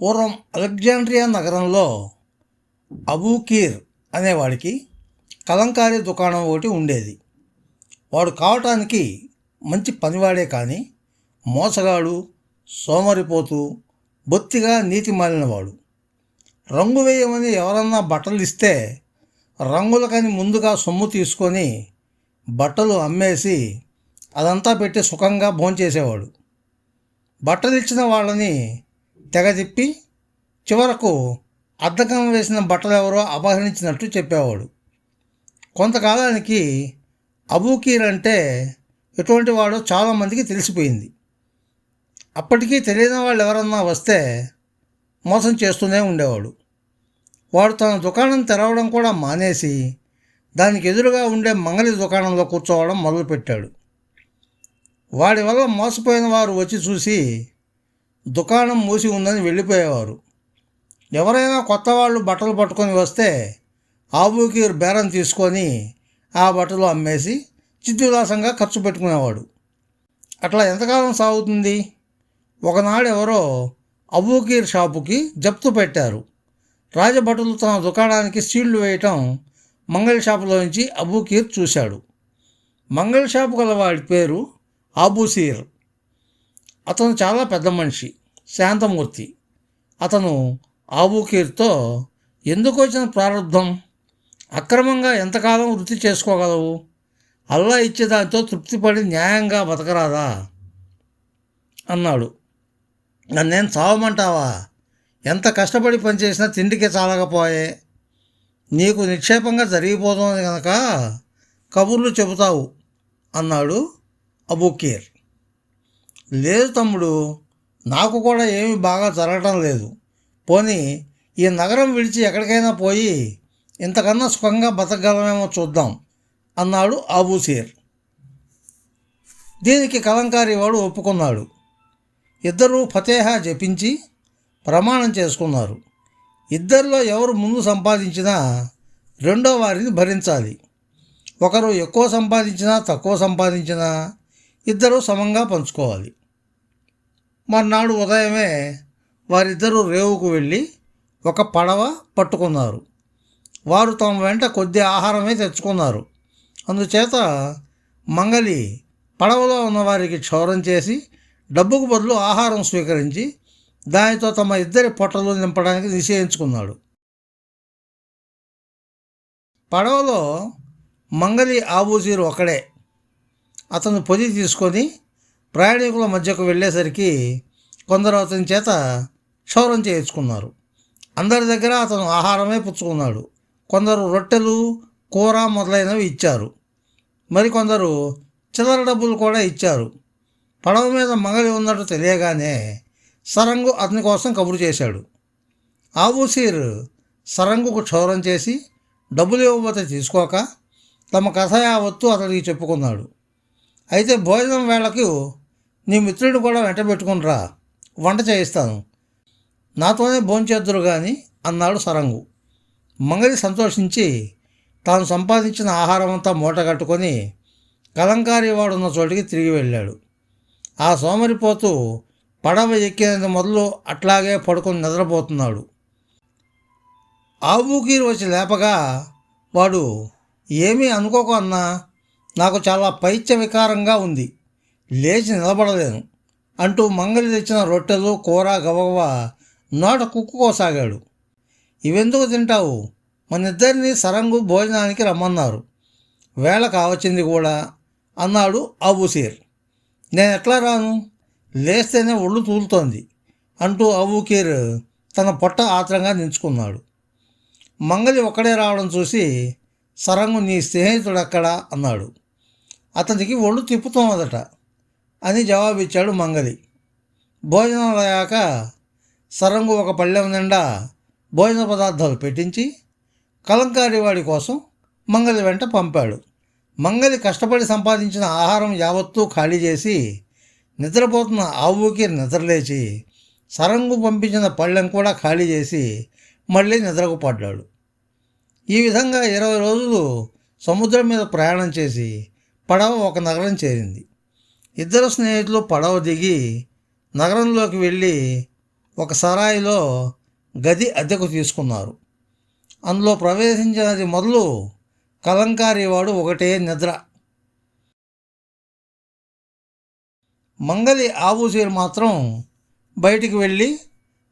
పూర్వం అలెగ్జాండ్రియా నగరంలో అబూకీర్ అనేవాడికి కలంకారీ దుకాణం ఒకటి ఉండేది. వాడు కావటానికి మంచి పనివాడే కానీ మోసగాడు సోమరిపోతూ బొత్తిగా నీతి మాలినవాడు. రంగు వేయమని ఎవరన్నా బట్టలు ఇస్తే రంగులకని ముందుగా సొమ్ము తీసుకొని బట్టలు అమ్మేసి అదంతా పెట్టి సుఖంగా భోంచేసేవాడు. బట్టలు ఇచ్చిన వాళ్ళని తెగ తిప్పి చివరకు అద్దకం వేసిన బట్టలు ఎవరో అపహరించినట్టు చెప్పేవాడు. కొంతకాలానికి అబూకీర్ అంటే ఎటువంటి వాడో చాలామందికి తెలిసిపోయింది. అప్పటికీ తెలియని వాళ్ళు ఎవరన్నా వస్తే మోసం చేస్తూనే ఉండేవాడు. వాడు తన దుకాణం తెరవడం కూడా మానేసి దానికి ఎదురుగా ఉండే మంగళి దుకాణంలో కూర్చోవడం మొదలుపెట్టాడు. వాడి వల్ల మోసపోయిన వారు వచ్చి చూసి దుకాణం మూసి ఉందని వెళ్ళిపోయేవారు. ఎవరైనా కొత్త వాళ్ళు బట్టలు పట్టుకొని వస్తే ఆవుకి బేరం తీసుకొని ఆ బట్టలు అమ్మేసి చిత్తులాసంగా ఖర్చు పెట్టుకునేవాడు. అట్లా ఎంతకాలం సాగుతుంది? ఒకనాడు ఎవరో అబూకీర్ షాపుకి జప్తు పెట్టారు. రాజభటులు తన దుకాణానికి సీళ్ళు వేయటం మంగళ షాపులో నుంచి అబూకీర్ చూశాడు. మంగళ షాపు గల వాడి పేరు ఆబూసీర్. అతను చాలా పెద్ద మనిషి శాంతమూర్తి. అతను ఆబూకీర్తో ఎందుకు వచ్చిన ప్రారంభం? అక్రమంగా ఎంతకాలం వృత్తి చేసుకోగలవు? అల్లా ఇచ్చేదాంతో తృప్తిపడి న్యాయంగా బతకరాదా అన్నాడు. నన్నేం చావమంటావా? ఎంత కష్టపడి పనిచేసినా తిండికి చాలకపోయే. నీకు నిక్షేపంగా జరిగిపోతుంది కనుక కబుర్లు చెబుతావు అన్నాడు అబూకీర్. లేదు తమ్ముడు నాకు కూడా ఏమీ బాగా జరగటం లేదు. పోనీ ఈ నగరం విడిచి ఎక్కడికైనా పోయి ఇంతకన్నా సుఖంగా బతకగలమేమో చూద్దాం అన్నాడు ఆబూసీర్. దీనికి కలంకారి వాడు ఒప్పుకున్నాడు. ఇద్దరూ ఫతేహా జపించి ప్రమాణం చేసుకున్నారు. ఇద్దరిలో ఎవరు ముందు సంపాదించినా రెండో వారిని భరించాలి. ఒకరు ఎక్కువ సంపాదించినా తక్కువ సంపాదించినా ఇద్దరూ సమంగా పంచుకోవాలి. మర్నాడు ఉదయమే వారిద్దరూ రేవుకు వెళ్ళి ఒక పడవ పట్టుకున్నారు. వారు తమ వెంట కొద్ది ఆహారమే తెచ్చుకున్నారు. అందుచేత మంగలి పడవలో ఉన్నవారికి క్షౌరం చేసి డబ్బుకు బదులు ఆహారం స్వీకరించి దానితో తమ ఇద్దరి పొట్టలు నింపడానికి నిశ్చయించుకున్నాడు. పడవలో మంగలి ఆబూజీరు ఒకడే. అతను పొది తీసుకొని ప్రయాణికుల మధ్యకు వెళ్ళేసరికి కొందరు అతని చేత క్షౌరం చేయించుకున్నారు. అందరి దగ్గర అతను ఆహారమే పుచ్చుకున్నాడు. కొందరు రొట్టెలు కూర మొదలైనవి ఇచ్చారు. మరికొందరు చిల్లర డబ్బులు కూడా ఇచ్చారు. పడవ మీద మంగలి ఉన్నట్టు తెలియగానే సరంగు అతని కోసం కబురు చేశాడు. ఆబూసీర్ సరంగుకు క్షౌరం చేసి డబ్బులు ఇవ్వబోతే తీసుకోక తమ కథ యావత్తు అతడికి చెప్పుకున్నాడు. అయితే భోజనం వేళకు నీ మిత్రుడిని కూడా వెంట పెట్టుకునిరా. వంట చేయిస్తాను. నాతోనే భోంచేద్దురు కానీ అన్నాడు సరంగు. మంగలి సంతోషించి తాను సంపాదించిన ఆహారం అంతా మూట కట్టుకొని కలంకారీ వాడున్న చోటికి తిరిగి వెళ్ళాడు. ఆ సోమరిపోతూ పడవ ఎక్కినంత మొదలు అట్లాగే పడుకొని నిద్రపోతున్నాడు. ఆవుకీరు వచ్చి లేపగా వాడు ఏమీ అనుకోకు అన్నా నాకు చాలా పైత్య వికారంగా ఉంది. లేచి నిలబడలేను అంటూ మంగలి తెచ్చిన రొట్టెలు కూర గబగబ నోట కుక్కుకోసాగాడు. ఇవెందుకు తింటావు? మన ఇద్దరిని సరంగు భోజనానికి రమ్మన్నారు. వేళ కావచ్చింది కూడా అన్నాడు అబూసీర్. నేను ఎట్లా రాను? లేస్తేనే ఒళ్ళు తూలుతోంది అంటూ అబూకీర్ తన పొట్ట ఆత్రంగా నించుకున్నాడు. మంగలి ఒక్కడే రావడం చూసి సరంగు నీ స్నేహితుడక్కడా? అన్నాడు. అతనికి ఒళ్ళు తిప్పుతున్నదట అని జవాబిచ్చాడు మంగలి. భోజనం అయ్యాక సరంగు ఒక పళ్ళెం నిండా భోజన పదార్థాలు పెట్టించి కలంకారి వాడి కోసం మంగలి వెంట పంపాడు. మంగలి కష్టపడి సంపాదించిన ఆహారం యావత్తూ ఖాళీ చేసి నిద్రపోతున్న ఆవుకి నిద్రలేచి సరంగు పంపించిన పళ్ళెం కూడా ఖాళీ చేసి మళ్ళీ నిద్రకు పడ్డాడు. ఈ విధంగా ఇరవై రోజులు సముద్రం మీద ప్రయాణం చేసి పడవ ఒక నగరం చేరింది. ఇద్దరు స్నేహితులు పడవ దిగి నగరంలోకి వెళ్ళి ఒక సరాయిలో గది అద్దెకు తీసుకున్నారు. అందులో ప్రవేశించినది మొదలు కలంకారీవాడు ఒకటే నిద్ర. మంగలి ఆబూసీరు మాత్రం బయటికి వెళ్ళి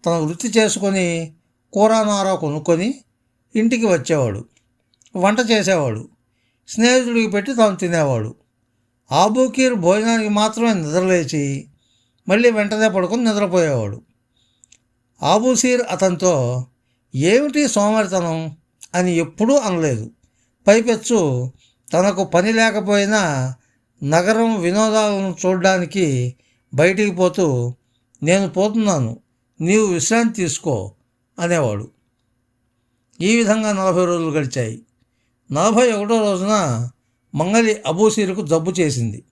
తన వృత్తి చేసుకొని కూరనార కొనుక్కొని ఇంటికి వచ్చేవాడు. వంట చేసేవాడు. స్నేహితుడికి పెట్టి తాను తినేవాడు. ఆబూకీర్ భోజనానికి మాత్రమే నిద్రలేచి మళ్ళీ వెంటనే పడుకొని నిద్రపోయేవాడు. ఆబూసీర్ అతనితో ఏమిటి సోమరితనం? అని ఎప్పుడూ అనలేదు. పైపెచ్చు తనకు పని లేకపోయినా నగరం వినోదాలను చూడడానికి బయటికి పోతూ నేను పోతున్నాను నీవు విశ్రాంతి తీసుకో అనేవాడు. ఈ విధంగా నలభై రోజులు గడిచాయి. నలభై ఒకటో రోజున మంగలి అబూసీరుకు జబ్బు చేసింది.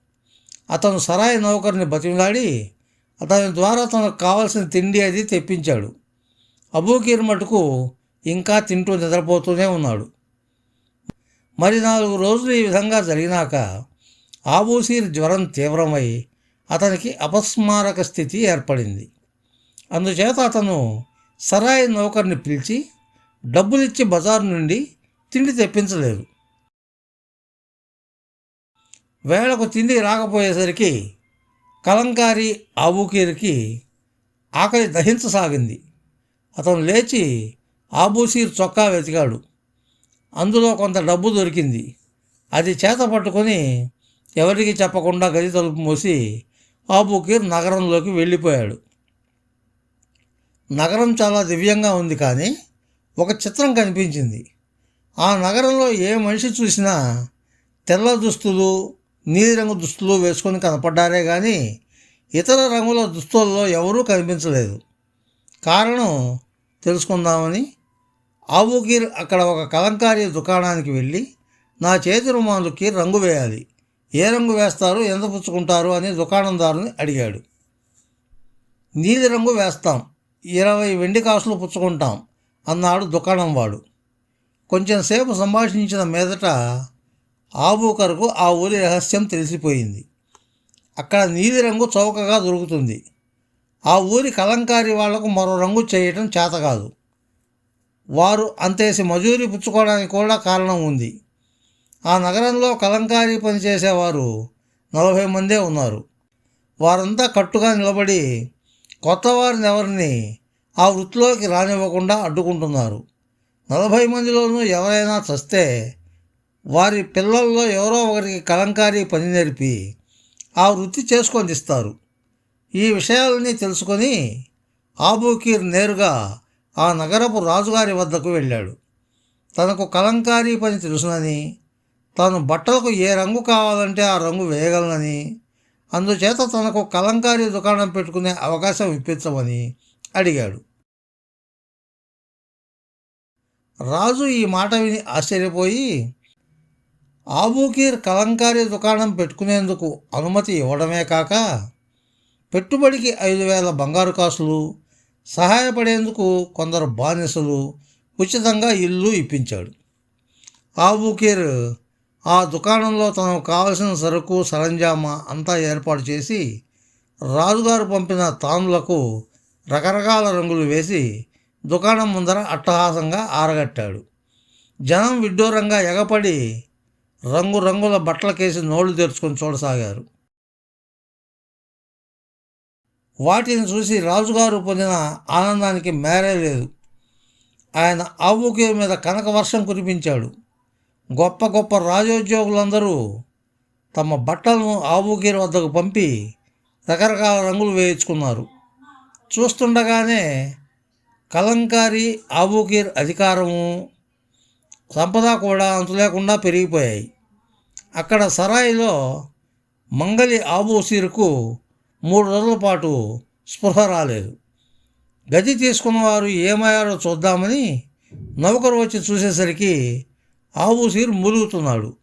అతను సరాయి నౌకర్ని బతిమలాడి అతని ద్వారా తనకు కావలసిన తిండి అది తెప్పించాడు. అబూకీర్ మటుకు ఇంకా తింటూ నిద్రపోతూనే ఉన్నాడు. మరి నాలుగు రోజులు ఈ విధంగా జరిగినాక ఆబూసీర్ జ్వరం తీవ్రమై అతనికి అపస్మారక స్థితి ఏర్పడింది. అందుచేత అతను సరాయి నౌకర్ని పిలిచి డబ్బులిచ్చి బజారు నుండి తిండి తెప్పించలేదు. వేళకు తిండి రాకపోయేసరికి కలంకారి ఆబూకీర్కి ఆకలి దహించసాగింది. అతను లేచి ఆబూసీర్ చొక్కా వెతికాడు. అందులో కొంత డబ్బు దొరికింది. అది చేత పట్టుకొని ఎవరికి చెప్పకుండా గది తలుపు మూసి ఆబూకీర్ నగరంలోకి వెళ్ళిపోయాడు. నగరం చాలా దివ్యంగా ఉంది కానీ ఒక చిత్రం కనిపించింది. ఆ నగరంలో ఏ మనిషి చూసినా తెల్ల దుస్తులు నీలిరంగు దుస్తులు వేసుకొని కనపడ్డారే కానీ ఇతర రంగుల దుస్తుల్లో ఎవరూ కనిపించలేదు. కారణం తెలుసుకుందామని ఆవుకీర్ అక్కడ ఒక కలంకారీ దుకాణానికి వెళ్ళి నా చేతి రుమాలుకి రంగు వేయాలి. ఏ రంగు వేస్తారు? ఎంత పుచ్చుకుంటారు? అని దుకాణందారుని అడిగాడు. నీలిరంగు వేస్తాం. ఇరవై వెండి కాసులు పుచ్చుకుంటాం అన్నాడు దుకాణం వాడు కొంచెంసేపు సంభాషించిన మీదట ఆబూకర్కు ఆ ఊరి రహస్యం తెలిసిపోయింది. అక్కడ నీలిరంగు చౌకగా దొరుకుతుంది. ఆ ఊరి కలంకారి వాళ్ళకు మరో రంగు చేయటం చేత కాదు. వారు అంతేసి మజూరి పుచ్చుకోవడానికి కూడా కారణం ఉంది. ఆ నగరంలో కలంకారీ పనిచేసేవారు నలభై మందే ఉన్నారు. వారంతా కట్టుగా నిలబడి కొత్త వారిని ఎవరిని ఆ వృత్తిలోకి రానివ్వకుండా అడ్డుకుంటున్నారు. నలభై మందిలోనూ ఎవరైనా చస్తే వారి పిల్లల్లో ఎవరో ఒకరికి కలంకారీ పని నేర్పి ఆ వృత్తి చేసుకొని ఇస్తారు. ఈ విషయాలన్నీ తెలుసుకొని ఆబూకీర్ నేరుగా ఆ నగరపు రాజుగారి వద్దకు వెళ్ళాడు. తనకు కలంకారీ పని తెలుసునని తాను బట్టలకు ఏ రంగు కావాలంటే ఆ రంగు వేయగలనని అందుచేత తనకు కలంకారీ దుకాణం పెట్టుకునే అవకాశం ఇప్పించమని అడిగాడు. రాజు ఈ మాట విని ఆశ్చర్యపోయి ఆబూకీర్ కలంకారీ దుకాణం పెట్టుకునేందుకు అనుమతి ఇవ్వడమే కాక పెట్టుబడికి ఐదు వేల బంగారు కాసులు సహాయపడేందుకు కొందరు బానిసలు ఉచితంగా ఇల్లు ఇప్పించాడు. ఆబూకీర్ ఆ దుకాణంలో తనకు కావలసిన సరుకు సరంజామా అంతా ఏర్పాటు చేసి రాజుగారు పంపిన తానులకు రకరకాల రంగులు వేసి దుకాణం ముందర అట్టహాసంగా ఆరగట్టాడు. జనం విడ్డూరంగా ఎగపడి రంగురంగుల బట్టలకేసి నోళ్ళు తెరుచుకొని చూడసాగారు. వాటిని చూసి రాజుగారు పొందిన ఆనందానికి మేరే లేదు. ఆయన ఆవుకే మీద కనక వర్షం కురిపించాడు. గొప్ప గొప్ప రాజోద్యోగులందరూ తమ బట్టలను ఆవుకీర్ వద్దకు పంపి రకరకాల రంగులు వేయించుకున్నారు. చూస్తుండగానే కలంకారీ ఆవుగీర్ అధికారము సంపద కూడా అంతులేకుండా పెరిగిపోయాయి. అక్కడ సరాయిలో మంగలి ఆబోసీరుకు మూడు రోజుల పాటు స్పృహ రాలేదు. గది తీసుకున్నవారు ఏమయ్యారో చూద్దామని నౌకరు వచ్చి చూసేసరికి ఆబూసీరు మూలుగుతున్నాడు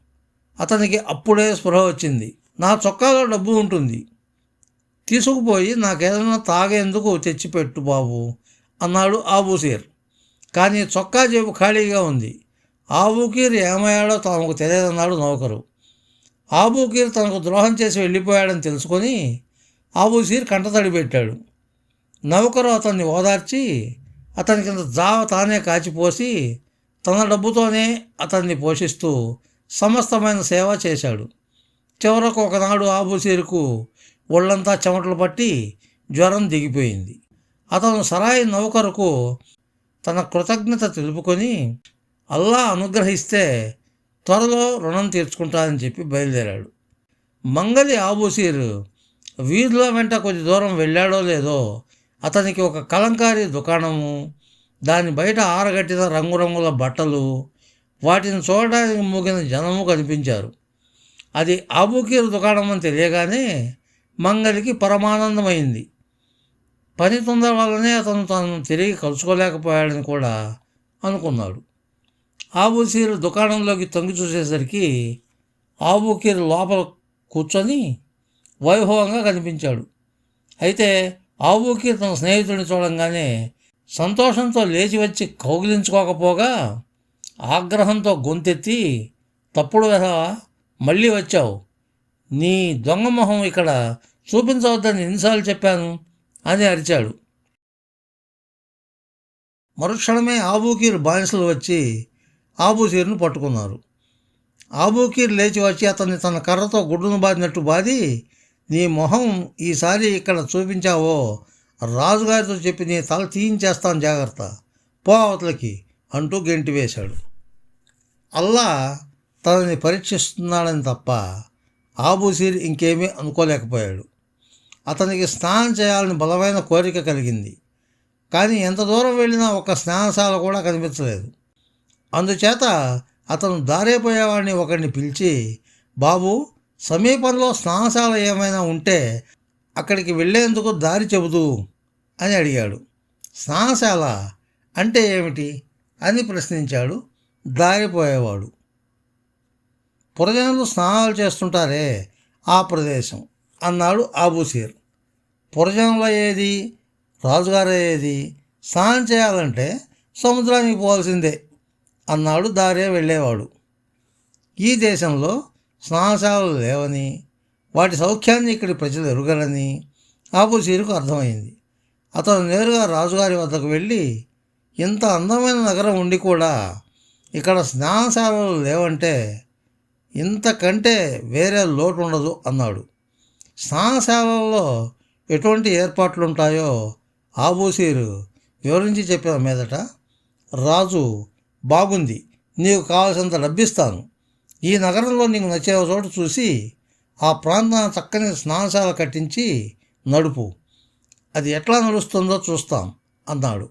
అతనికి అప్పుడే స్పృహ వచ్చింది. నా చొక్కాలో డబ్బు ఉంటుంది. తీసుకుపోయి నాకేదైనా తాగేందుకు తెచ్చిపెట్టు బాబు అన్నాడు ఆబూసీర్ కానీ చొక్కా జేబు ఖాళీగా ఉంది. ఆబూకీర్ ఏమయ్యాడో తమకు తెలియదన్నాడు నౌకరు. ఆబూకీర్ తనకు ద్రోహం చేసి వెళ్ళిపోయాడని తెలుసుకొని ఆబుసీర్ కంటతడి పెట్టాడు. నౌకరు అతన్ని ఓదార్చి అతని కింద జావ తానే కాచిపోసి తన డబ్బుతోనే అతన్ని పోషిస్తూ సమస్తమైన సేవ చేశాడు. చివరకు ఒకనాడు ఆబుసీరుకు ఒళ్ళంతా చెమటలు పట్టి జ్వరం దిగిపోయింది. అతను సరాయి నౌకరుకు తన కృతజ్ఞత తెలుపుకొని అల్లా అనుగ్రహిస్తే త్వరలో రుణం తీర్చుకుంటానని చెప్పి బయలుదేరాడు. మంగలి ఆబూసీరు వీధుల వెంట కొద్ది దూరం వెళ్ళాడో లేదో అతనికి ఒక కలంకారీ దుకాణము దాని బయట ఆరగట్టిన రంగురంగుల బట్టలు వాటిని చూడడానికి మూగిన జనము కనిపించారు. అది ఆబూకీర్ దుకాణం అని తెలియగానే మంగలికి పరమానందమైంది. పని తొందర వల్లనే అతను తను తిరిగి కలుసుకోలేకపోయాడని కూడా అనుకున్నాడు. ఆబూసీరు దుకాణంలోకి తొంగి చూసేసరికి ఆబూకీర్ లోపల కూర్చొని వైభవంగా కనిపించాడు. అయితే ఆబూకీర్ తన స్నేహితుడిని చూడంగానే సంతోషంతో లేచి వచ్చి కౌగిలించుకోకపోగా ఆగ్రహంతో గొంతెత్తి తప్పుడు వెధవా మళ్ళీ వచ్చావు. నీ దొంగ మొహం ఇక్కడ చూపించవద్దని ఎన్నిసార్లు చెప్పాను అని అరిచాడు. మరుక్షణమే ఆబూకీర్ బానిసలు వచ్చి ఆబూసీర్ను పట్టుకున్నారు. ఆబూకీర్ లేచి వచ్చి అతన్ని తన కర్రతో గుడ్డును బాదినట్టు బాది నీ మొహం ఈసారి ఇక్కడ చూపించావో రాజుగారితో చెప్పి నీ తల తీయించేస్తాను జాగ్రత్త పో అవతలకి అంటూ గెంటి వేశాడు. అల్లా తనని పరీక్షిస్తున్నాడని తప్ప ఆబూసీర్ ఇంకేమీ అనుకోలేకపోయాడు. అతనికి స్నానం చేయాలని బలమైన కోరిక కలిగింది. కానీ ఎంత దూరం వెళ్ళినా ఒక స్నానశాల కూడా కనిపించలేదు. అందుచేత అతను దారైపోయేవాడిని ఒకరిని పిలిచి బాబు సమీపంలో స్నానశాల ఏమైనా ఉంటే అక్కడికి వెళ్ళేందుకు దారి చెబుతూ అని అడిగాడు. స్నానశాల అంటే ఏమిటి? అని ప్రశ్నించాడు దారిపోయేవాడు. పురజనులు స్నానాలు చేస్తుంటారే ఆ ప్రదేశం అన్నాడు ఆబూసీర్. పురజనంలో ఏది రాజుగారు ఏది స్నానం చేయాలంటే సముద్రానికి పోవాల్సిందే అన్నాడు దారే వెళ్ళేవాడు. ఈ దేశంలో స్నానశాలలు లేవని వాటి సౌఖ్యాన్ని ఇక్కడి ప్రజలు ఎరుగరని ఆబుసీరుకు అర్థమైంది. అతను నేరుగా రాజుగారి వద్దకు వెళ్ళి ఇంత అందమైన నగరం ఉండి కూడా ఇక్కడ స్నానశాలలు లేవంటే ఇంతకంటే వేరే లోటు ఉండదు అన్నాడు. స్నానశాలల్లో ఎటువంటి ఏర్పాట్లు ఉంటాయో ఆబూసీరు వివరించి చెప్పిన మీదట రాజు బాగుంది. నీకు కావాల్సినంత లభిస్తాను. ఈ నగరంలో నీకు నచ్చే చోటు చూసి ఆ ప్రాంతాన్ని చక్కని స్నానశాల కట్టించి నడుపు. అది ఎట్లా నడుస్తుందో చూస్తాం అన్నాడు.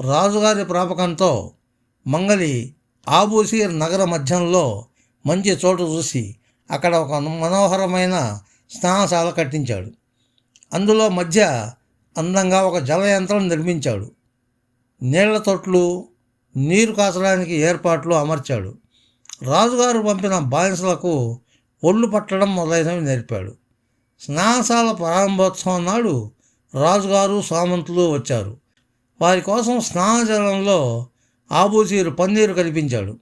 రాజుగారి ప్రాపకంతో మంగలి ఆబూసీర్ నగర మధ్యంలో మంచి చోటు చూసి అక్కడ ఒక మనోహరమైన స్నానశాల కట్టించాడు. అందులో మధ్య అందంగా ఒక జలయంత్రం నిర్మించాడు. నీళ్ళ తొట్లు నీరు కాచడానికి ఏర్పాట్లు అమర్చాడు. రాజుగారు పంపిన బానిసలకు ఒళ్ళు పట్టడం మొదలైనవి నేర్పాడు. స్నానశాల ప్రారంభోత్సవం నాడు రాజుగారు సామంతులు వచ్చారు. వారి కోసం స్నానజలంలో ఆబూసీరు పన్నీరు కల్పించాడు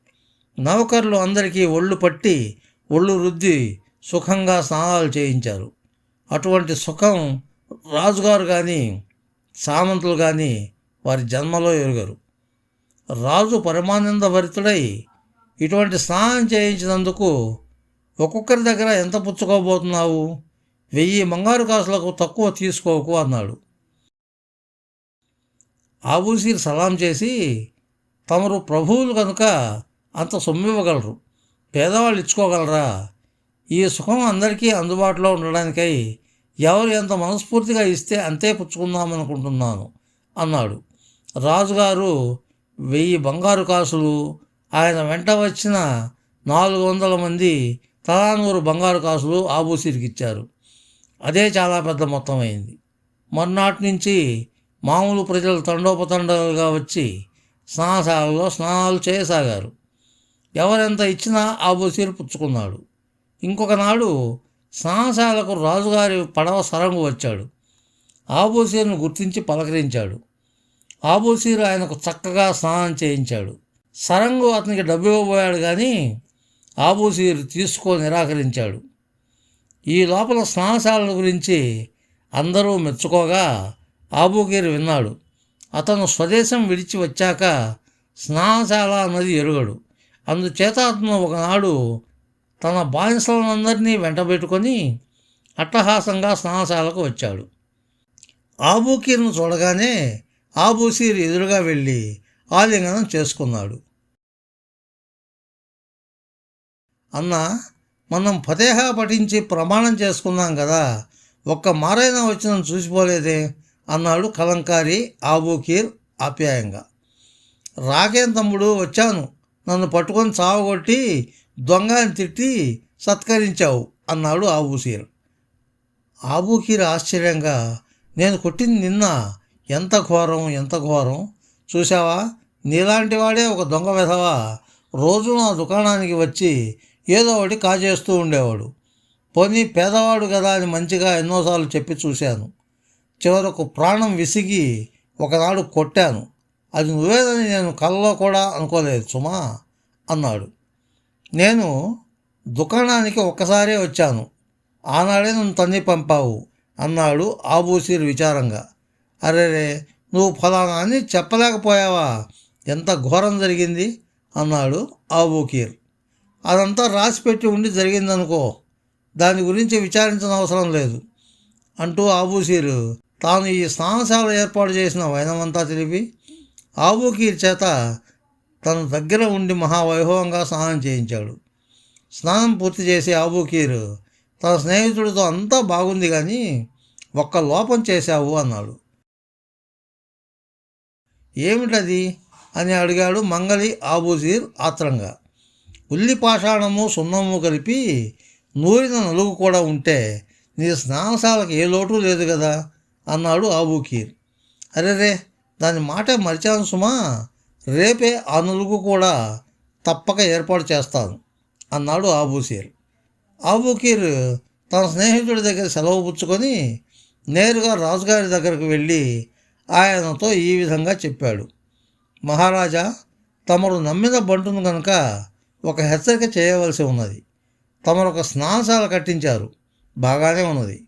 నౌకర్లు అందరికీ ఒళ్ళు పట్టి ఒళ్ళు రుద్ది సుఖంగా స్నానాలు చేయించారు. అటువంటి సుఖం రాజుగారు కానీ సామంతులు కానీ వారి జన్మలో ఎరుగరు. రాజు పరమానంద భరితుడై ఇటువంటి స్నానం చేయించినందుకు ఒక్కొక్కరి దగ్గర ఎంత పుచ్చుకోబోతున్నావు? వెయ్యి బంగారు కాసులకు తక్కువ తీసుకోకు అన్నాడు. ఆబూసీర్ సలాం చేసి తమరు ప్రభువులు కనుక అంత సొమ్మివ్వగలరు పేదవాళ్ళు ఇచ్చుకోగలరా? ఈ సుఖం అందరికీ అందుబాటులో ఉండడానికై ఎవరు ఎంత మనస్ఫూర్తిగా ఇస్తే అంతే పుచ్చుకుందామనుకుంటున్నాను అన్నాడు. రాజుగారు వెయ్యి బంగారు కాసులు. ఆయన వెంట వచ్చిన నాలుగు వందల మంది తలానూరు బంగారు కాసులు ఆబూసీరికి ఇచ్చారు. అదే చాలా పెద్ద మొత్తం అయింది. మర్నాటి నుంచి మామూలు ప్రజలు తండోపతండాలుగా వచ్చి స్నానశాలలో స్నానాలు చేయసాగారు. ఎవరెంత ఇచ్చినా ఆబూసీరు పుచ్చుకున్నాడు. ఇంకొక నాడు స్నానశాలకు రాజుగారి పడవ సరంగు వచ్చాడు. ఆబూసీరును గుర్తించి పలకరించాడు. ఆబోసీరు ఆయనకు చక్కగా స్నానం చేయించాడు. సరంగు అతనికి డబ్బు ఇవ్వబోయాడు కానీ ఆబోసీరు తీసుకో నిరాకరించాడు. ఈ లోపల స్నానశాలల గురించి అందరూ మెచ్చుకోగా ఆబూగీర్ విన్నాడు. అతను స్వదేశం విడిచి వచ్చాక స్నానశాల అన్నది ఎరుగడు. అందుచేత అతను ఒకనాడు తన బానిసలందరినీ వెంటబెట్టుకొని అట్టహాసంగా స్నానశాలకు వచ్చాడు. ఆబూకీర్ను చూడగానే ఆబూసీర్ ఎదురుగా వెళ్ళి ఆలింగనం చేసుకున్నాడు. అన్న మనం ఫతేహా పఠించి ప్రమాణం చేసుకున్నాం కదా ఒక్క మారైనా వచ్చిన చూసిపోలేదే అన్నాడు కలంకారి ఆబూకీర్ ఆప్యాయంగా. రాకేం తమ్ముడు వచ్చాను. నన్ను పట్టుకొని చావగొట్టి దొంగ అని తిట్టి సత్కరించావు అన్నాడు ఆబూసీర్. ఆబూకీర్ ఆశ్చర్యంగా నేను కొట్టింది నిన్న ఎంత ఘోరం ఎంత ఘోరం. చూసావా నీలాంటి వాడే ఒక దొంగ విధవా? రోజు నా దుకాణానికి వచ్చి ఏదో ఒకటి కాజేస్తూ ఉండేవాడు. పోనీ పేదవాడు కదా అని మంచిగా ఎన్నోసార్లు చెప్పి చూశాను. చివరకు ప్రాణం విసిగి ఒకనాడు కొట్టాను. అది నువ్వేదని నేను కలలో కూడా అనుకోలేదు సుమా అన్నాడు. నేను దుకాణానికి ఒక్కసారే వచ్చాను. ఆనాడే నన్ను తన్ని పంపావు అన్నాడు ఆబూసీర్ విచారంగా. అరేరే నువ్వు ఫలానా అని చెప్పలేకపోయావా? ఎంత ఘోరం జరిగింది? అన్నాడు ఆబూకీర్ అదంతా రాసిపెట్టి ఉండి జరిగిందనుకో దాని గురించి విచారించిన అవసరం లేదు అంటూ ఆబూసీరు తాను ఈ స్నానశాల ఏర్పాటు చేసిన వైనమంతా తెలిపి ఆబూకీర్ చేత తన దగ్గర ఉండి మహావైభవంగా స్నానం చేయించాడు. స్నానం పూర్తి చేసి ఆబూకీర్ తన స్నేహితుడితో అంతా బాగుంది కానీ ఒక్క లోపం చేశావు అన్నాడు. ఏమిటది? అని అడిగాడు మంగలి ఆబూజీర్ ఆత్రంగా. ఉల్లి పాషాణము సున్నము కలిపి నూరిన నలుగు కూడా ఉంటే నీ స్నానశాలకు ఏ లోటు లేదు కదా? అన్నాడు ఆబూకీర్. అరేరే దాని మాటే మరిచాను సుమా. రేపే ఆ నలుగు కూడా తప్పక ఏర్పాటు చేస్తాను అన్నాడు ఆబూసీర్. ఆబూకీర్ తన స్నేహితుడి దగ్గర సెలవు పుచ్చుకొని నేరుగా రాజుగారి దగ్గరకు వెళ్ళి ఆయనతో ఈ విధంగా చెప్పాడు. మహారాజా తమరు నమ్మిన బంటును కనుక ఒక హెచ్చరిక చేయవలసి ఉన్నది. తమరు ఒక స్నానశాల కట్టించారు. బాగానే ఉన్నది.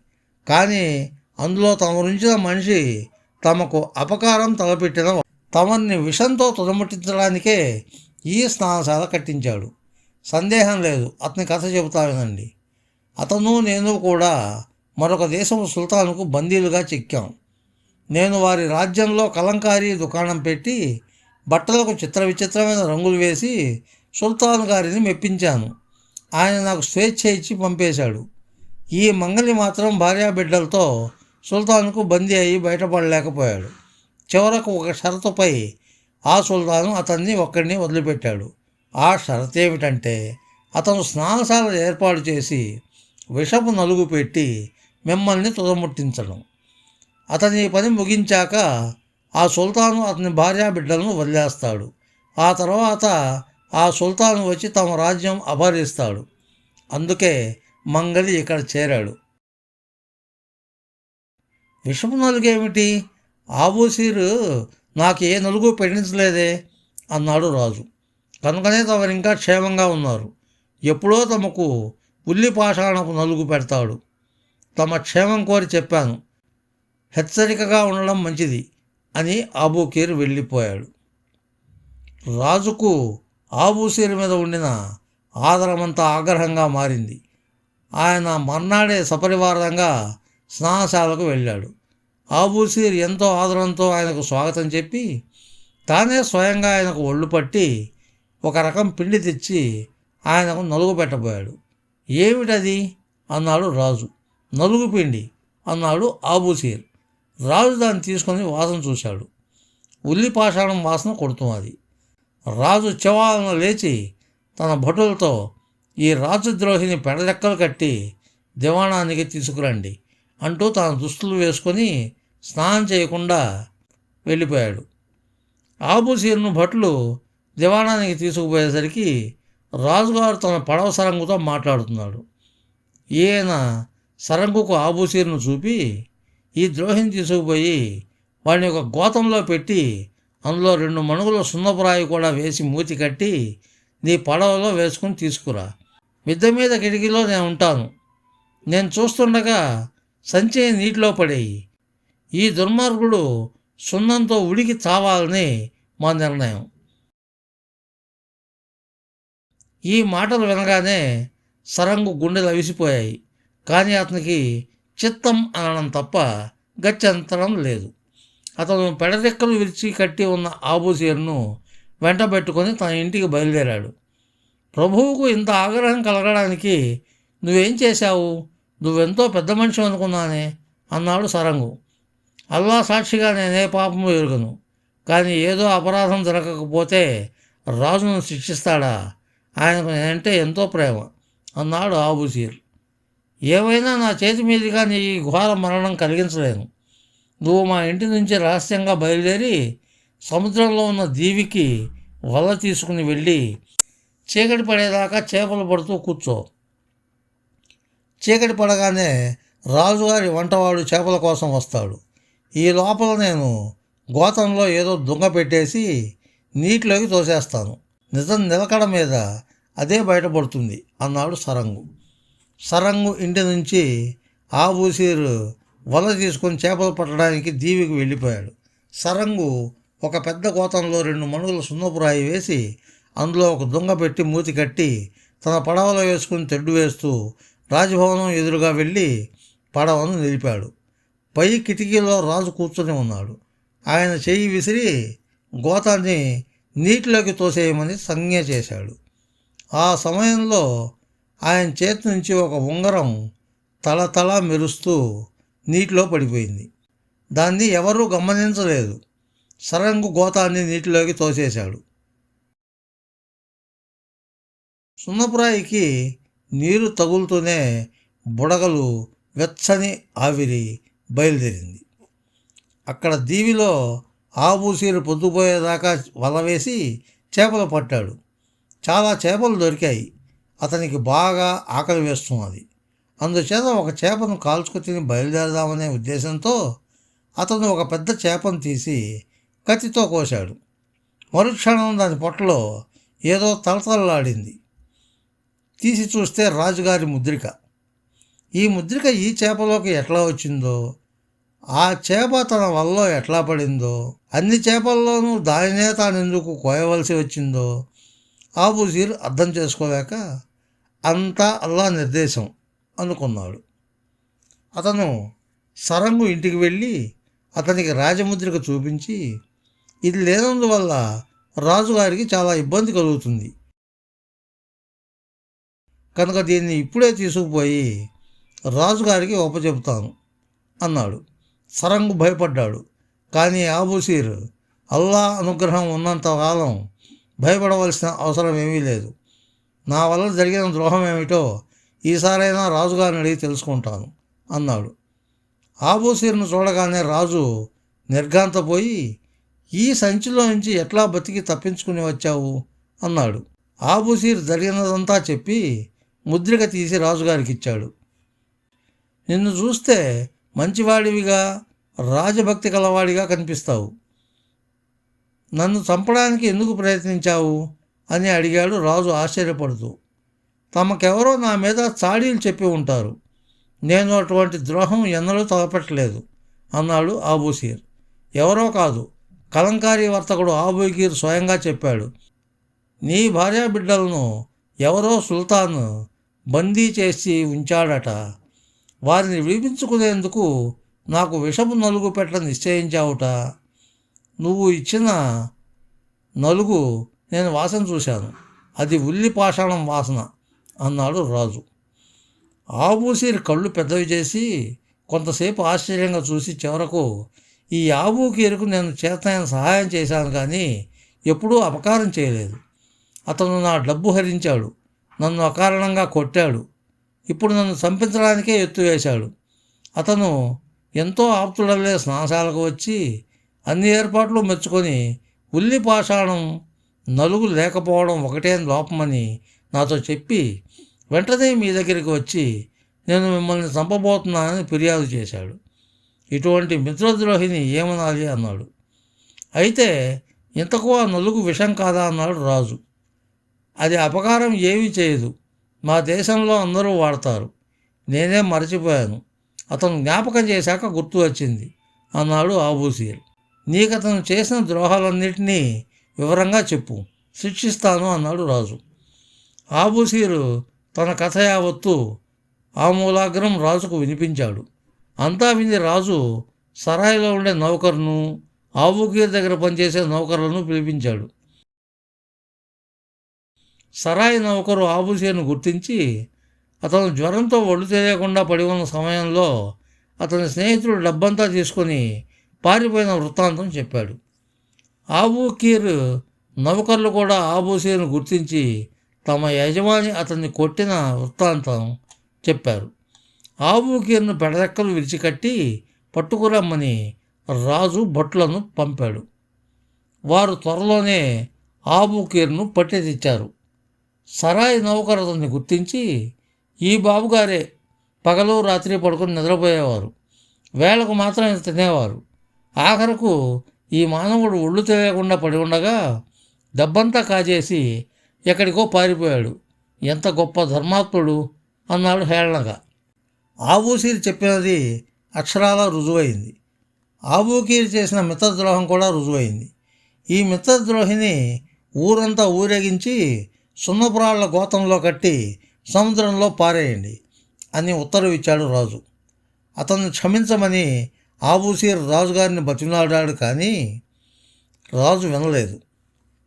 కానీ అందులో తమరుంచిన మనిషి తమకు అపకారం తలపెట్టిన తమని విషంతో తుదముట్టించడానికే ఈ స్నానశాల కట్టించాడు. సందేహం లేదు. అతని కథ చెబుతా వినండి. అతను నేను కూడా మరొక దేశం సుల్తాన్కు బందీలుగా చిక్కాం. నేను వారి రాజ్యంలో కలంకారీ దుకాణం పెట్టి బట్టలకు చిత్ర విచిత్రమైన రంగులు వేసి సుల్తాన్ గారిని మెప్పించాను. ఆయన నాకు స్వేచ్ఛ ఇచ్చి పంపేశాడు. ఈ మంగలి మాత్రం భార్యాబిడ్డలతో సుల్తాన్కు బందీ అయ్యి బయటపడలేకపోయాడు. చివరకు ఒక షరతుపై ఆ సుల్తాను అతన్ని ఒక్కడిని వదిలిపెట్టాడు. ఆ షరత్ ఏమిటంటే అతను స్నానశాల ఏర్పాటు చేసి విషపు నలుగు పెట్టి మిమ్మల్ని తుదముట్టించడం. అతని పని ముగించాక ఆ సుల్తాను అతని భార్యాబిడ్డలను వదిలేస్తాడు. ఆ తర్వాత ఆ సుల్తాను వచ్చి తమ రాజ్యం అపహరిస్తాడు. అందుకే మంగలి ఇక్కడ చేరాడు. విషపు నలుగేమిటి? ఆబూసీరు నాకు ఏ నలుగు పెట్టించలేదే అన్నాడు రాజు. కనుకనే తమరు ఇంకా క్షేమంగా ఉన్నారు. ఎప్పుడో తమకు ఉల్లి పాషాణపు నలుగు పెడతాడు. తమ క్షేమం కోరి చెప్పాను. హెచ్చరికగా ఉండడం మంచిది అని ఆబూకీర్ వెళ్ళిపోయాడు. రాజుకు ఆబూసీర్ మీద ఉండిన ఆదరమంతా ఆగ్రహంగా మారింది. ఆయన మర్నాడే సపరివారంగా స్నానశాలకు వెళ్ళాడు. ఆబూసీర్ ఎంతో ఆదరంతో ఆయనకు స్వాగతం చెప్పి తానే స్వయంగా ఆయనకు ఒళ్ళు పట్టి ఒక రకం పిండి తెచ్చి ఆయనకు నలుగు పెట్టబోయాడు. ఏమిటది? అన్నాడు రాజు. నలుగు పిండి అన్నాడు ఆబూసీర్. రాజు దాన్ని తీసుకొని వాసన చూశాడు. ఉల్లి పాషాణం వాసన కొడుతున్నది. రాజు చివాలను లేచి తన భటులతో ఈ రాజద్రోహిని పెడలెక్కలు కట్టి దివాణానికి తీసుకురండి అంటూ తన దుస్తులు వేసుకొని స్నానం చేయకుండా వెళ్ళిపోయాడు. ఆబుసీరును భటులు దివాణానికి తీసుకుపోయేసరికి రాజుగారు తన పడవ సరంగుతో మాట్లాడుతున్నాడు. ఈయన సరంగుకు ఆబుసీరును చూపి ఈ ద్రోహిని తీసుకుపోయి వాడిని ఒక గోతంలో పెట్టి అందులో రెండు మణుగుల సున్నపురాయి కూడా వేసి మూతి కట్టి నీ పడవలో వేసుకుని తీసుకురా. మిద్దె మీద కిటికీలో నేను ఉంటాను. నేను చూస్తుండగా సంచి నీటిలో పడేయి. ఈ దుర్మార్గుడు సున్నంతో ఉడికి చావాలని మా నిర్ణయం. ఈ మాటలు వినగానే సరంగు గుండెలు అవిసిపోయాయి. కానీ అతనికి చిత్తం అనడం తప్ప గత్యంతరం లేదు. అతను పెడదెక్కలు విరిచి కట్టి ఉన్న ఆబూసీరును వెంటబెట్టుకొని తన ఇంటికి బయలుదేరాడు. ప్రభువుకు ఇంత ఆగ్రహం కలగడానికి నువ్వేం చేశావు? నువ్వెంతో పెద్ద మనిషి అనుకున్నానే అన్నాడు సరంగు. అల్లా సాక్షిగా నేనే పాపము ఎరుగను. కానీ ఏదో అపరాధం జరగకపోతే రాజును శిక్షిస్తాడా? ఆయనకు నేనంటే ఎంతో ప్రేమ అన్నాడు ఆబుసీర్ ఏవైనా నా చేతి మీదుగా నీ ఈ ఘోర మరణం కలిగించలేను. నువ్వు మా ఇంటి నుంచి రహస్యంగా బయలుదేరి సముద్రంలో ఉన్న దీవికి వల తీసుకుని వెళ్ళి చీకటి పడేదాకా చేపలు పడుతూ కూర్చో. చీకటి పడగానే రాజుగారి వంటవాడు చేపల కోసం వస్తాడు. ఈ లోపల నేను గోతంలో ఏదో దుంగ పెట్టేసి నీటిలోకి తోసేస్తాను. నిజం నిలకడ మీద అదే బయటపడుతుంది అన్నాడు సరంగు. సరంగు ఇంటి నుంచి ఆ ఆబూసీరు వల తీసుకొని చేపలు పట్టడానికి దీవికి వెళ్ళిపోయాడు. సరంగు ఒక పెద్ద గోతంలో రెండు మణుగుల సున్నపురాయి వేసి అందులో ఒక దొంగ పెట్టి మూతి కట్టి తన పడవలో వేసుకుని తెడ్డు వేస్తూ రాజభవనం ఎదురుగా వెళ్ళి పడవను నిలిపాడు. పై కిటికీలో రాజు కూర్చొని ఉన్నాడు. ఆయన చెయ్యి విసిరి గోతాన్ని నీటిలోకి తోసేయమని సంజ్ఞ చేశాడు. ఆ సమయంలో ఆయన చేతి నుంచి ఒక ఉంగరం తల మెరుస్తూ నీటిలో పడిపోయింది. దాన్ని ఎవరూ గమనించలేదు. సరంగు గోతాన్ని నీటిలోకి తోసేశాడు. సున్నపురాయికి నీరు తగులుతూనే బుడగలు వెచ్చని ఆవిరి బయలుదేరింది. అక్కడ దీవిలో ఆబూసీరు పొద్దుపోయేదాకా వల వేసి చేపలు పట్టాడు. చాలా చేపలు దొరికాయి. అతనికి బాగా ఆకలి వేస్తున్నది. అందుచేత ఒక చేపను కాల్చుకు తిని బయలుదేరదామనే ఉద్దేశంతో అతను ఒక పెద్ద చేపను తీసి కత్తితో కోశాడు. మరుక్షణం దాని పొట్టలో ఏదో తలతలలాడింది. తీసి చూస్తే రాజుగారి ముద్రిక. ఈ ముద్రిక ఈ చేపలోకి ఎట్లా వచ్చిందో? ఆ చేప తన వల్ల ఎట్లా పడిందో? అన్ని చేపల్లోనూ దానినే తాను ఎందుకు కోయవలసి వచ్చిందో? ఆబుజీర్ అర్థం చేసుకోలేక అంతా అల్లా నిర్దేశం అనుకున్నాడు. అతను సరంగు ఇంటికి వెళ్ళి అతనికి రాజముద్రిక చూపించి ఇది లేనందువల్ల రాజుగారికి చాలా ఇబ్బంది కలుగుతుంది. కనుక దీన్ని ఇప్పుడే తీసుకుపోయి రాజుగారికి ఒప్పచెబుతాను అన్నాడు. సరంగు భయపడ్డాడు. కానీ ఆబుసీర్ అల్లా అనుగ్రహం ఉన్నంత కాలం భయపడవలసిన అవసరం ఏమీ లేదు. నా వల్ల జరిగిన ద్రోహం ఏమిటో ఈసారైనా రాజుగారిని అడిగి తెలుసుకుంటాను అన్నాడు. ఆబూసీర్ను చూడగానే రాజు నిర్ఘాంతపోయి ఈ సంచిలో నుంచి ఎట్లా బతికి తప్పించుకుని వచ్చావు? అన్నాడు. ఆబూసీర్ జరిగినదంతా చెప్పి ముద్రిక తీసి రాజుగారికి ఇచ్చాడు నిన్ను చూస్తే మంచివాడివిగా రాజభక్తి కలవాడిగా కనిపిస్తావు. నన్ను చంపడానికి ఎందుకు ప్రయత్నించావు? అని అడిగాడు. రాజు ఆశ్చర్యపడుతూ తమకెవరో నా మీద చాడీలు చెప్పి ఉంటారు. నేను అటువంటి ద్రోహం ఎన్నడూ తలపెట్టలేదు అన్నాడు ఆబూసీర్. ఎవరో కాదు కలంకారీ వర్తకుడు ఆబూగీర్ స్వయంగా చెప్పాడు. నీ భార్యాబిడ్డలను ఎవరో సుల్తాన్ బందీ చేసి ఉంచాడట. వారిని విడిపించుకునేందుకు నాకు విషపు నలుగు పెట్ట నిశ్చయించావుట. నువ్వు ఇచ్చిన నలుగు నేను వాసన చూశాను. అది ఉల్లి పాషాణం వాసన అన్నాడు రాజు. ఆబూసీరి కళ్ళు పెద్దవి చేసి కొంతసేపు ఆశ్చర్యంగా చూసి చివరకు ఈ ఆబూకీరుకు నేను చేతనైన సహాయం చేశాను కానీ ఎప్పుడూ అపకారం చేయలేదు. అతను నా డబ్బు హరించాడు. నన్ను అకారణంగా కొట్టాడు. ఇప్పుడు నన్ను చంపించడానికే ఎత్తు వేశాడు. అతను ఎంతో ఆప్తుడల్లే స్నానశాలకు వచ్చి అన్ని ఏర్పాట్లు మెచ్చుకొని ఉల్లి పాషాణం నలుగు లేకపోవడం ఒకటే లోపమని నాతో చెప్పి వెంటనే మీ దగ్గరికి వచ్చి నేను మిమ్మల్ని చంపబోతున్నానని ఫిర్యాదు చేశాడు. ఇటువంటి మిత్రద్రోహిని ఏమనాలి అన్నాడు. అయితే ఇంతకు ఆ నలుగు విషం కాదా అన్నాడు రాజు. అది అపకారం ఏమీ చేయదు. మా దేశంలో అందరూ వాడతారు. నేనే మరచిపోయాను. అతను జ్ఞాపకం చేశాక గుర్తు వచ్చింది అన్నాడు ఆబూసీర్. నీకు అతను చేసిన ద్రోహాలన్నింటినీ వివరంగా చెప్పు. శిక్షిస్తాను అన్నాడు రాజు. ఆబుసీరు తన కథ యావత్తు ఆమూలాగ్రం రాజుకు వినిపించాడు. అంతా విని రాజు సరాయిలో ఉండే నౌకర్ను ఆబుకీర్ దగ్గర పనిచేసే నౌకర్లను పిలిపించాడు. సరాయి నౌకరు ఆబుసీర్ను గుర్తించి అతను జ్వరంతో ఒళ్ళు తెలియకుండా పడి ఉన్న సమయంలో అతని స్నేహితుడు డబ్బంతా తీసుకొని పారిపోయిన వృత్తాంతం చెప్పాడు. ఆబూకీర్ నౌకర్లు కూడా ఆబూసీర్ను గుర్తించి తమ యజమాని అతన్ని కొట్టిన వృత్తాంతం చెప్పారు. ఆబూకీర్ను పెడదెక్కలు విరిచికట్టి పట్టుకురమ్మని రాజు భట్లను పంపాడు. వారు త్వరలోనే ఆబూకీర్ను పట్టి తెచ్చారు. సరాయి నౌకర్ అతన్ని గుర్తించి ఈ బాబుగారే పగలు రాత్రి పడుకొని నిద్రపోయేవారు. వేళకు మాత్రం తినేవారు. ఆఖరకు ఈ మానవుడు ఒళ్ళు తెలియకుండా పడి ఉండగా దెబ్బంతా కాజేసి ఎక్కడికో పారిపోయాడు. ఎంత గొప్ప ధర్మాత్ముడు అన్నాడు హేళనగా. ఆబూసీర్ చెప్పినది అక్షరాల రుజువైంది. ఆబూకీర్ చేసిన మిత్రద్రోహం కూడా రుజువైంది. ఈ మిత్రద్రోహిని ఊరంతా ఊరేగించి సున్నపురాళ్ళ గోతంలో కట్టి సముద్రంలో పారేయండి అని ఉత్తరవిచ్చాడు రాజు. అతన్ని క్షమించమని ఆబూసీర్ రాజుగారిని బతిమలాడాడు కానీ రాజు వినలేదు.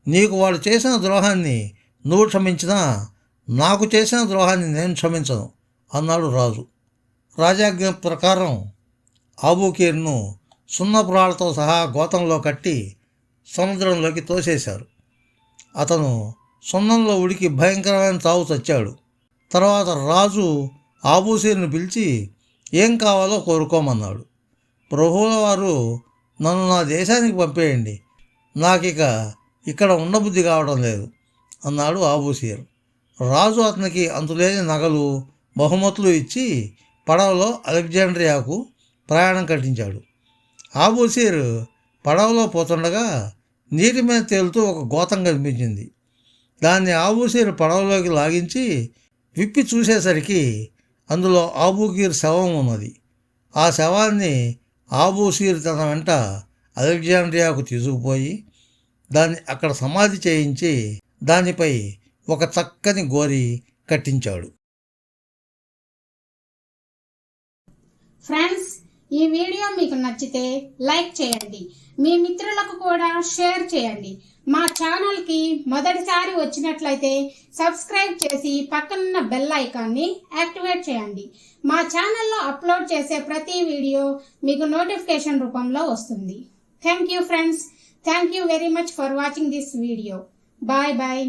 నీకు వాడు చేసిన ద్రోహాన్ని నువ్వు క్షమించినా నాకు చేసిన ద్రోహాన్ని నేను క్షమించను అన్నాడు రాజు. రాజాజ్ఞ ప్రకారం ఆబూకీర్ను సున్నపురాలతో సహా గోతంలో కట్టి సముద్రంలోకి తోసేశారు. అతను సున్నంలో ఉడికి భయంకరమైన తావు చచ్చాడు. తర్వాత రాజు ఆబూసీర్ను పిలిచి ఏం కావాలో కోరుకోమన్నాడు. ప్రభువుల వారు నన్ను నా దేశానికి పంపేయండి. నాకు ఇక ఇక్కడ ఉండబుద్ధి కావడం లేదు అన్నాడు ఆబూసియర్ రాజు అతనికి అంతులేని నగలు బహుమతులు ఇచ్చి పడవలో అలెగ్జాండ్రియాకు ప్రయాణం కట్టించాడు. ఆబూసీర్ పడవలో పోతుండగా నీటి మీద తేలుతూ ఒక గోతం కనిపించింది. దాన్ని ఆబూసీర్ పడవలోకి లాగించి విప్పి చూసేసరికి అందులో ఆబూకీర్ శవం ఉన్నది. ఆ శవాన్ని ఆబూసీర్ తన వెంట అలెగ్జాండ్రియాకు తీసుకుపోయి దాన్ని అక్కడ సమాధి చేయించి దానిపై ఒక చక్కని గోరి కట్టించాడు. ఫ్రెండ్స్ ఈ వీడియో మీకు నచ్చితే లైక్ చేయండి. మీ మిత్రులకు కూడా షేర్ చేయండి. మా ఛానల్కి మొదటిసారి వచ్చినట్లయితే సబ్స్క్రైబ్ చేసి పక్కనున్న బెల్ ఐకాన్ని యాక్టివేట్ చేయండి. మా ఛానల్లో అప్లోడ్ చేసే ప్రతి వీడియో మీకు నోటిఫికేషన్ రూపంలో వస్తుంది. Thank you friends thank you very much for watching this video bye bye